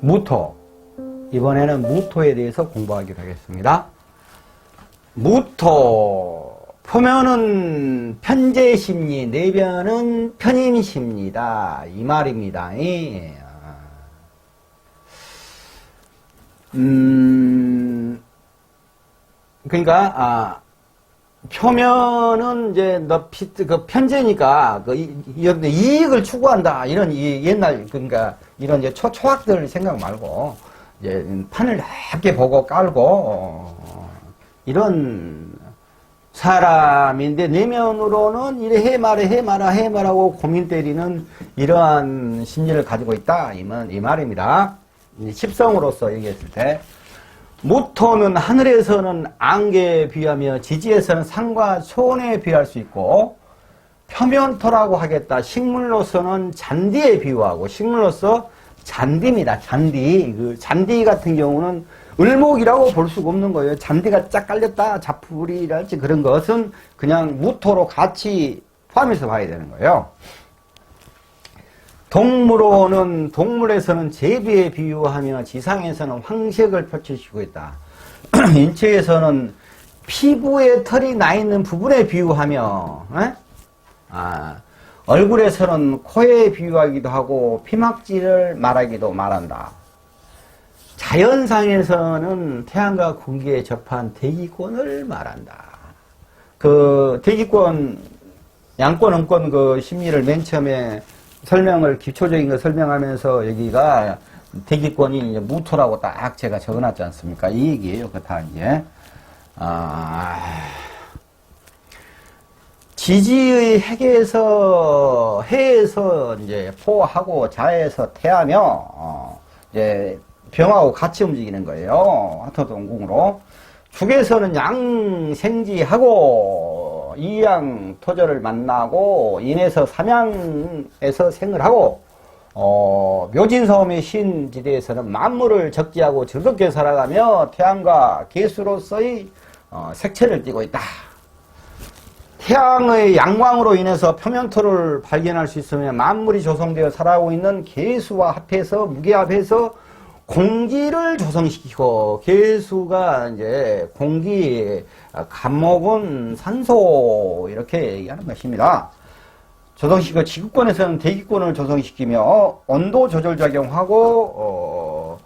무토. 이번에는 무토에 대해서 공부하기로 하겠습니다. 무토. 표면은 편재심리, 내변은 편임심리다. 이 말입니다. 예. 음, 그러니까, 아, 표면은 이제 너 피, 그 편제니까 그 이, 이- 이익을 추구한다. 이런 이 옛날 그러니까 이런 이제 초 초학들 생각 말고 이제 판을 넓게 보고 깔고 어, 이런 사람인데 내면으로는 이래 해 말해 해 말아 해 말하고 고민 때리는 이러한 심리를 가지고 있다. 이, 말, 이 말입니다. 이 십성으로서 얘기했을 때 무토는 하늘에서는 안개에 비하며 지지에서는 산과 초원에 비할 수 있고 표면토라고 하겠다. 식물로서는 잔디에 비유하고 식물로서 잔디입니다. 잔디. 그 잔디 같은 경우는 을목이라고 볼 수가 없는 거예요. 잔디가 쫙 깔렸다. 자풀이랄지 그런 것은 그냥 무토로 같이 포함해서 봐야 되는 거예요. 동물로는 동물에서는 제비에 비유하며 지상에서는 황색을 펼치시고 있다. 인체에서는 피부에 털이 나 있는 부분에 비유하며 에? 아, 얼굴에서는 코에 비유하기도 하고 피막지를 말하기도 말한다. 자연상에서는 태양과 공기에 접한 대기권을 말한다. 그 대기권 양권 음권 그 심리를 맨 처음에 설명을 기초적인 거 설명하면서 여기가 대기권이 이제 무토라고 딱 제가 적어놨지 않습니까? 이 얘기예요. 그다 이제 아, 지지의 핵에서 해에서 이제 포하고 자에서 태하며 어, 이제 병하고 같이 움직이는 거예요. 하토 동궁으로 죽에서는 양생지하고 이양 토저를 만나고 인에서 삼양에서 생을 하고 어, 묘진섬의 신지대에서는 만물을 적지하고 즐겁게 살아가며 태양과 개수로서의 어, 색채를 띠고 있다. 태양의 양광으로 인해서 표면토를 발견할 수 있으며 만물이 조성되어 살아오고 있는 개수와 합해서 무게합해서 공기를 조성시키고 개수가 이제 공기 감목은 산소 이렇게 얘기하는 것입니다. 조성시키고 지구권에서는 대기권을 조성시키며 온도 조절 작용하고 어,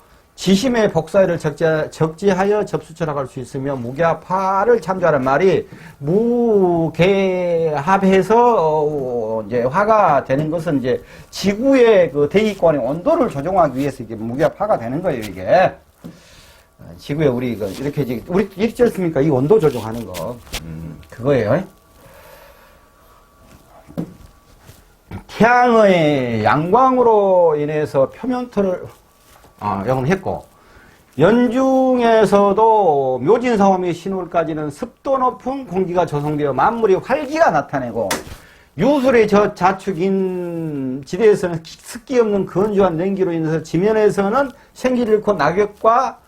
지심의 복사를 적지, 적지하여 접수처락할 수 있으며 무게합화를 참조하는 말이 무게합해서 어, 이제 화가 되는 것은 이제 지구의 그 대기권의 온도를 조정하기 위해서 이게 무게합화가 되는 거예요 이게. 어, 지구에 우리 그 이렇게 이제 우리 있지 않습니까? 이 온도 조정하는 거. 음, 그거예요. 태양의 양광으로 인해서 표면토를 아, 영은 했고 연중에서도 묘진사오미 신월까지는 습도 높은 공기가 조성되어 만물이 활기가 나타내고 유술의 저 자축인 지대에서는 습기 없는 건조한 냉기로 인해서 지면에서는 생기를 잃고 낙엽과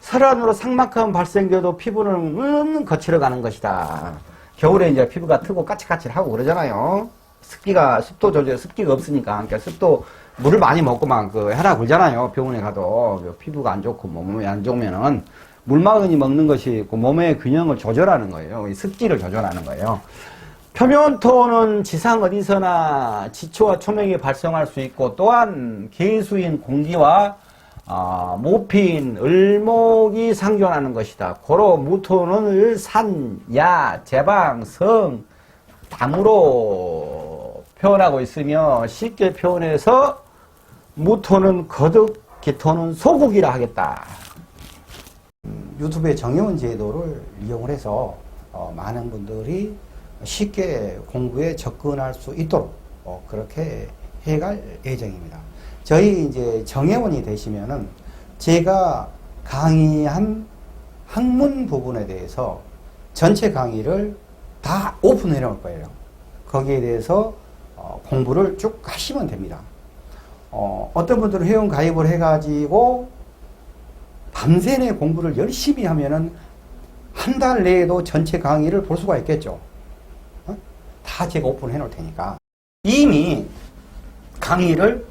설안으로 상막함 발생돼도 피부는 음 거칠어 가는 것이다. 겨울에 이제 피부가 트고 까칠까칠하고 그러잖아요. 습기가 습도 조절 습기가 없으니까 그러니까 습도 물을 많이 먹고만 그 해라 그러잖아요. 병원에 가도 그 피부가 안 좋고 뭐 몸이 안 좋으면은 물막은이 먹는 것이 그 몸의 균형을 조절하는 거예요. 이 습기를 조절하는 거예요. 표면토는 지상 어디서나 지초와 초명이 발생할 수 있고 또한 개수인 공기와 아, 모피인 을목이 상존하는 것이다. 고로 무토는 산, 야, 제방, 성, 담으로 표현하고 있으며 쉽게 표현해서 무토는 거듭, 기토는 소국이라 하겠다. 음, 유튜브의 정여원 제도를 이용을 해서 어, 많은 분들이 쉽게 공부에 접근할 수 있도록 어, 그렇게 해갈 예정입니다. 저희 이제 정회원이 되시면은 제가 강의한 학문 부분에 대해서 전체 강의를 다 오픈해 놓을 거예요. 거기에 대해서 어, 공부를 쭉 하시면 됩니다. 어, 어떤 분들은 회원 가입을 해가지고 밤새 내 공부를 열심히 하면은 한 달 내에도 전체 강의를 볼 수가 있겠죠. 어? 다 제가 오픈해 놓을 테니까. 이미 강의를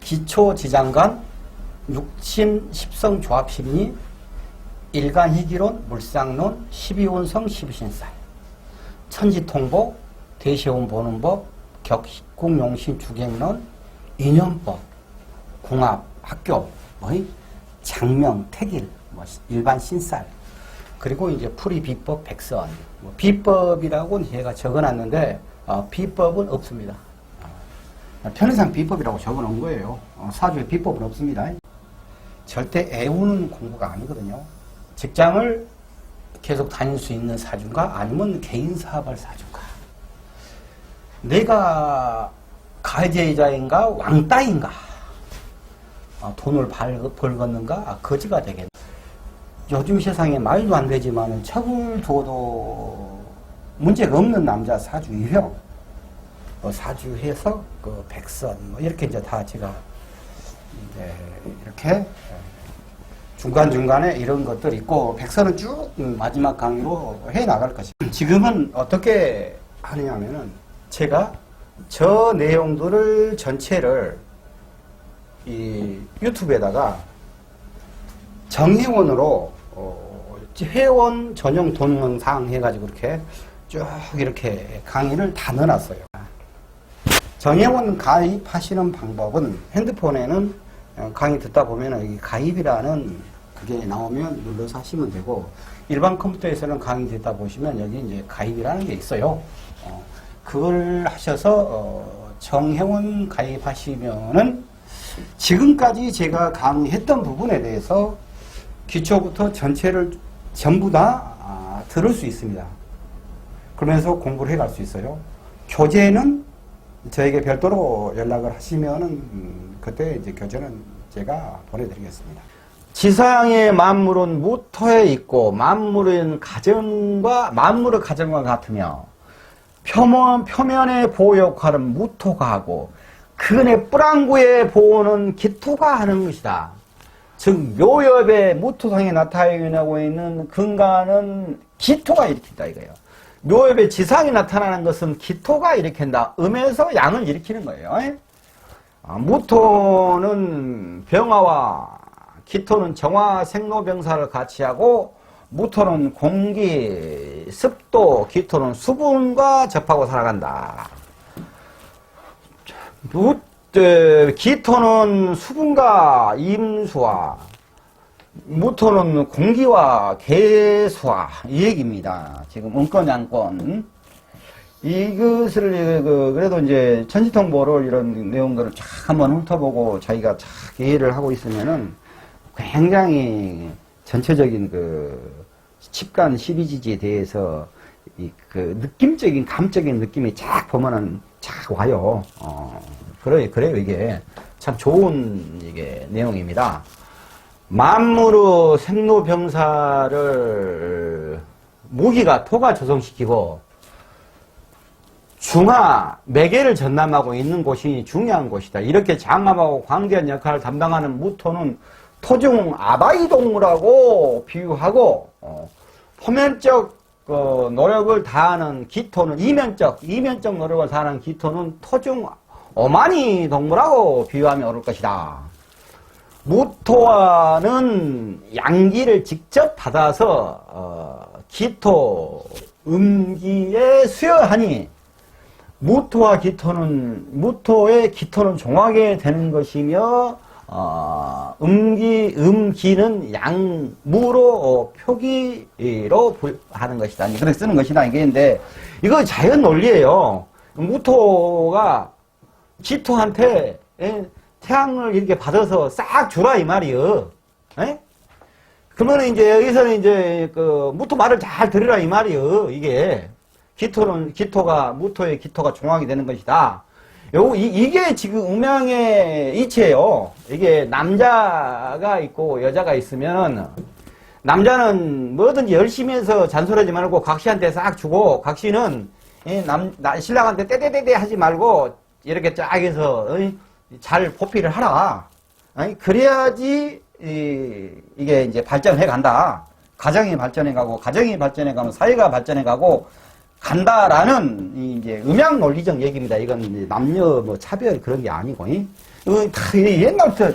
기초 지장간 육신 십성 조합심리, 일간희기론, 물상론, 12운성, 12신살, 천지통보, 대시온 보는 법, 격국용신 주객론, 인연법, 궁합, 학교, 뭐이 장명, 택일, 뭐 일반 신살, 그리고 이제 풀이 비법, 백선. 뭐 비법이라고는 제가 적어놨는데 어, 비법은 없습니다. 어, 편의상 비법이라고 적어놓은 거예요. 어, 사주에 비법은 없습니다. 절대 애우는 공부가 아니거든요. 직장을 계속 다닐 수 있는 사주인가 아니면 개인 사업할 사주인가. 내가 가해자인가 왕따인가 어, 돈을 벌, 벌겠는가 거지가 되겠나. 요즘 세상에 말도 안 되지만 척을 둬도 문제가 없는 남자 사주 유형 어, 사주해서 그 백선 뭐 이렇게 이제 다 제가 이제 이렇게 중간 중간에 이런 것들 있고 백선은 쭉 마지막 강의로 해 나갈 것입니다. 지금은 어떻게 하느냐면은 제가 저 내용들을 전체를 이 유튜브에다가 정회원으로 어, 회원 전용 동영상 해가지고 이렇게 쭉 이렇게 강의를 다 넣어놨어요. 정회원 가입하시는 방법은 핸드폰에는 어, 강의 듣다 보면 여기 가입이라는 그게 나오면 눌러서 하시면 되고 일반 컴퓨터에서는 강의 듣다 보시면 여기 이제 가입이라는 게 있어요. 어, 그걸 하셔서 어, 정회원 가입하시면은 지금까지 제가 강의했던 부분에 대해서 기초부터 전체를 전부 다 아, 들을 수 있습니다. 그러면서 공부를 해갈 수 있어요. 교재는 저에게 별도로 연락을 하시면은 음, 그때 이제 교재는 제가 보내드리겠습니다. 지상의 만물은 무토에 있고 만물은 가정과 만물의 가정과 같으며 표면 표면의 보호 역할은 무토가 하고 근의 뿌랑구의 보호는 기토가 하는 것이다. 즉 묘엽의 무토상에 나타나고 있는 근간은 기토가 일으킨다 이거예요. 묘엽의 지상이 나타나는 것은 기토가 일으킨다. 음에서 양을 일으키는 거예요. 아, 무토는 병화와 기토는 정화 생로병사를 같이 하고 무토는 공기, 습도, 기토는 수분과 접하고 살아간다. 무, 에, 기토는 수분과 임수와 무토는 공기와 개수와 이 얘기입니다. 지금 은권 양권 이것을 그 그래도 이제 천지통보를 이런 내용들을 쫙 한번 훑어보고 자기가 쫙 이해를 하고 있으면은 굉장히 전체적인 그 칩간 12지지에 대해서 이 그 느낌적인 감적인 느낌이 쫙 보면은 쫙 와요. 어, 그래 그래요 이게 참 좋은 이게 내용입니다. 만물의 생로병사를 무기가 토가 조성시키고 중화 매개를 전남하고 있는 곳이 중요한 곳이다. 이렇게 장합하고 관계한 역할을 담당하는 무토는 토중 아바이동물하고 비유하고 어, 포면적 어, 노력을 다하는 기토는 이면적 이면적 노력을 다하는 기토는 토중 어마니 동물하고 비유하면 옳을 것이다. 무토와는 양기를 직접 받아서 어, 기토 음기에 수여하니 무토와 기토는 무토의 기토는 종하게 되는 것이며 어, 음기 음기는 양무로 어, 표기로 부- 하는 것이다. 그렇게 쓰는 것이다 이게인데 이거 자연 논리예요. 무토가 기토한테 예, 태양을 이렇게 받아서 싹 주라 이 말이요. 예? 그러면 이제 여기서는 이제 그 무토 말을 잘 들으라 이 말이요. 이게 기토는 기토가 무토의 기토가 종합이 되는 것이다. 요 이, 이게 지금 음양의 이치예요. 이게 남자가 있고 여자가 있으면 남자는 뭐든지 열심히 해서 잔소리하지 말고 각시한테 싹 주고 각시는 이 남, 나- 신랑한테 떼떼떼떼 하지 말고 이렇게 쫙 해서 잘 보필을 하라. 그래야지 이, 이게 이제 발전해 간다. 가정이 발전해 가고 가정이 발전해 가면 사회가 발전해 가고 간다라는 이 이제 음양 논리적 얘기입니다. 이건 남녀 뭐 차별 그런 게 아니고 이. 옛날부터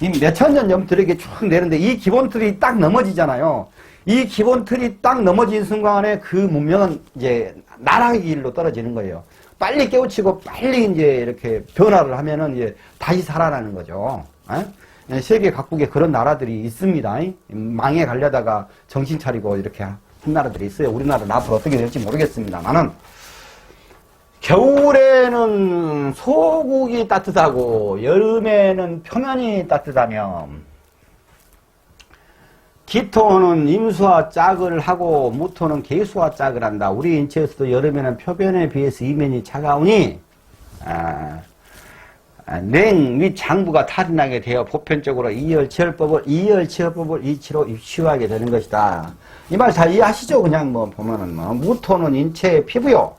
이 몇천 년 전부터 이렇게 쭉 내는데 이 기본 틀이 딱 넘어지잖아요. 이 기본 틀이 딱 넘어진 순간에 그 문명은 이제 나락의 길로 떨어지는 거예요. 빨리 깨우치고 빨리 이제 이렇게 변화를 하면은 이제 다시 살아나는 거죠. 에? 세계 각국에 그런 나라들이 있습니다. 망해 가려다가 정신 차리고 이렇게 한 나라들이 있어요. 우리나라는 앞으로 어떻게 될지 모르겠습니다만은 겨울에는 소국이 따뜻하고 여름에는 표면이 따뜻하면 기토는 임수와 짝을 하고 무토는 개수와 짝을 한다. 우리 인체에서도 여름에는 표변에 비해서 이면이 차가우니 아, 아, 냉, 및 장부가 탈인하게 되어 보편적으로 이열치열법을 이열치열법을 이치로 입시하게 되는 것이다. 이 말 잘 이해하시죠? 그냥 뭐 보면은 뭐 무토는 인체의 피부요.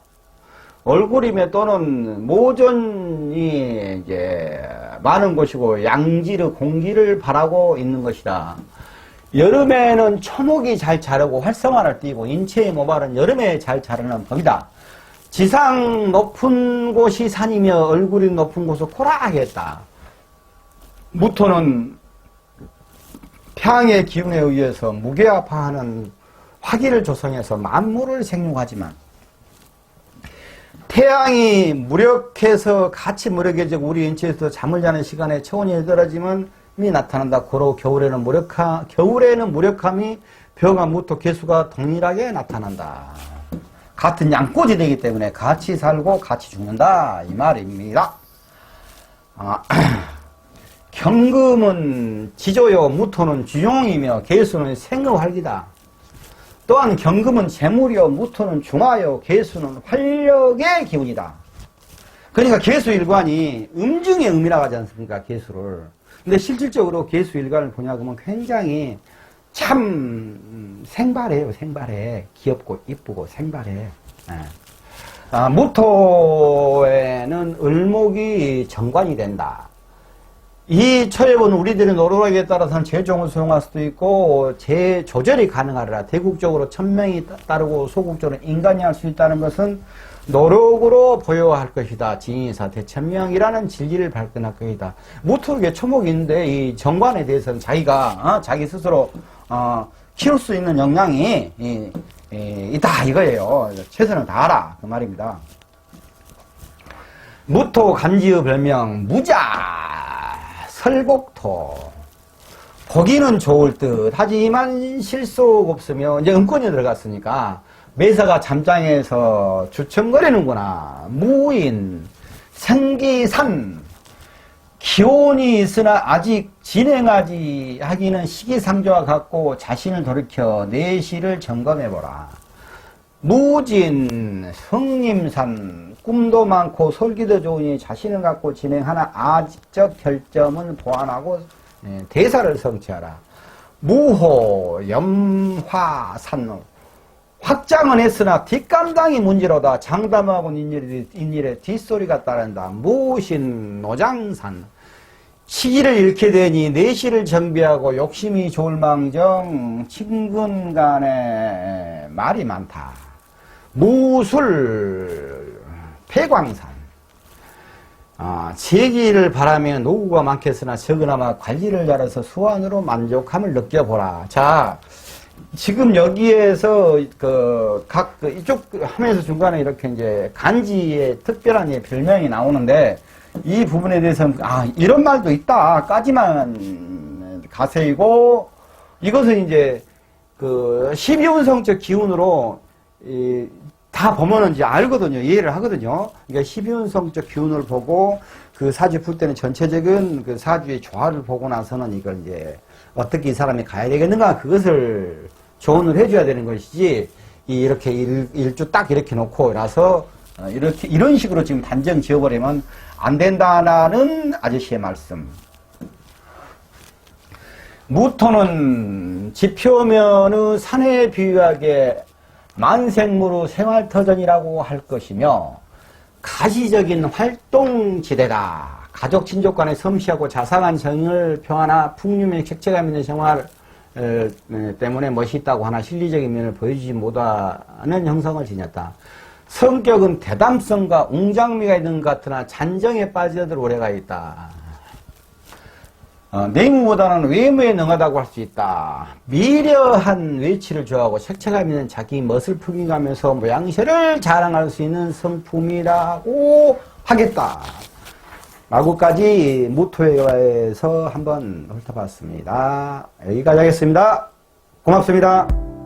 얼굴이며 또는 모전이 이제 많은 곳이고 양지르 공기를 바라고 있는 것이다. 여름에는 초목이 잘 자라고 활성화를 띠고 인체의 모발은 여름에 잘 자라는 법이다. 지상 높은 곳이 산이며 얼굴이 높은 곳은 코라하겠다. 무토는 평의 기운에 의해서 무게화파하는 화기를 조성해서 만물을 생육하지만 태양이 무력해서 같이 무력해지고 우리 인체에서 잠을 자는 시간에 체온이 떨어지면 이 나타난다. 고로 겨울에는 무력함, 겨울에는 무력함이 벼가 무토 개수가 동일하게 나타난다. 같은 양꼬지 되기 때문에 같이 살고 같이 죽는다. 이 말입니다. 아, 경금은 지조요, 무토는 주용이며 개수는 생의활기다. 또한 경금은 재물이요, 무토는 중화요, 개수는 활력의 기운이다. 그러니까 개수 일관이 음중의 의미라고 하지 않습니까? 개수를. 근데 실질적으로 개수 일관을 보냐 그러면 굉장히 참 음, 생발해요, 생발해. 귀엽고 이쁘고 생발해. 예. 아, 무토에는 을목이 정관이 된다. 이 철법은 우리들의 노력에 따라서는 재종을 수용할 수도 있고 재조절이 가능하리라. 대국적으로 천명이 따르고 소국적으로 인간이 할 수 있다는 것은 노력으로 보여할 것이다. 진의사 대천명이라는 진리를 발견할 것이다. 무토르게 초목이 있는데 이 정관에 대해서는 자기가 어? 자기 스스로 어, 키울 수 있는 역량이 이, 이, 있다 이거예요. 최선을 다하라 그 말입니다. 무토 간지의 별명 무자 설복토 보기는 좋을 듯 하지만 실속 없으며 이제 음권이 들어갔으니까 매사가 잠장에서 주청거리는구나 무인 생기산 기온이 있으나 아직 진행하지 하기는 시기상조와 같고 자신을 돌이켜 내실을 점검해보라. 무진, 성림산, 꿈도 많고 설기도 좋으니 자신을 갖고 진행하나 아직적 결점은 보완하고 예, 대사를 성취하라. 무호, 염화, 산호. 확장은 했으나 뒷감당이 문제로다. 장담하고 인일에, 뒷소리가 따른다. 무신, 노장산. 시기를 잃게 되니 내실을 정비하고 욕심이 좋을 망정 친근 간에 말이 많다. 무술, 폐광산. 아, 재기를 바라며 노구가 많겠으나 적으나마 관리를 잘해서 수완으로 만족함을 느껴보라. 자, 지금 여기에서 그각 그 이쪽 하면서 중간에 이렇게 이제 간지의 특별한 예, 별명이 나오는데 이 부분에 대해서는 아 이런 말도 있다까지만 가세이고 이것은 이제 그 12운성적 기운으로 이, 다 보면은 이제 알거든요. 이해를 하거든요. 그러니까 12운성적 기운을 보고 그 사주 풀 때는 전체적인 그 사주의 조화를 보고 나서는 이걸 이제 어떻게 이 사람이 가야 되겠는가 그것을 조언을 해줘야 되는 것이지 이렇게 일, 일주 딱 이렇게 놓고 나서 어, 이렇게 이런 식으로 지금 단정 지어버리면 안 된다라는 아저씨의 말씀. 무토는 지표면의 산에 비유하게 만생무로 생활터전이라고 할 것이며 가시적인 활동지대다. 가족 친족 간의 섬시하고 자상한 정을 표하나 풍류면 객체감 있는 생활 어, 때문에 멋있다고 하나 실리적인 면을 보여주지 못하는 형성을 지녔다. 성격은 대담성과 웅장미가 있는 것 같으나 잔정에 빠져들 오래가 있다. 어, 내무보다는 외모에 능하다고 할 수 있다. 미려한 외치를 좋아하고 색채감 있는 자기 멋을 풍기가면서 모양새를 자랑할 수 있는 성품이라고 하겠다. 라고까지 모토에서 한번 훑어봤습니다. 여기까지 하겠습니다. 고맙습니다.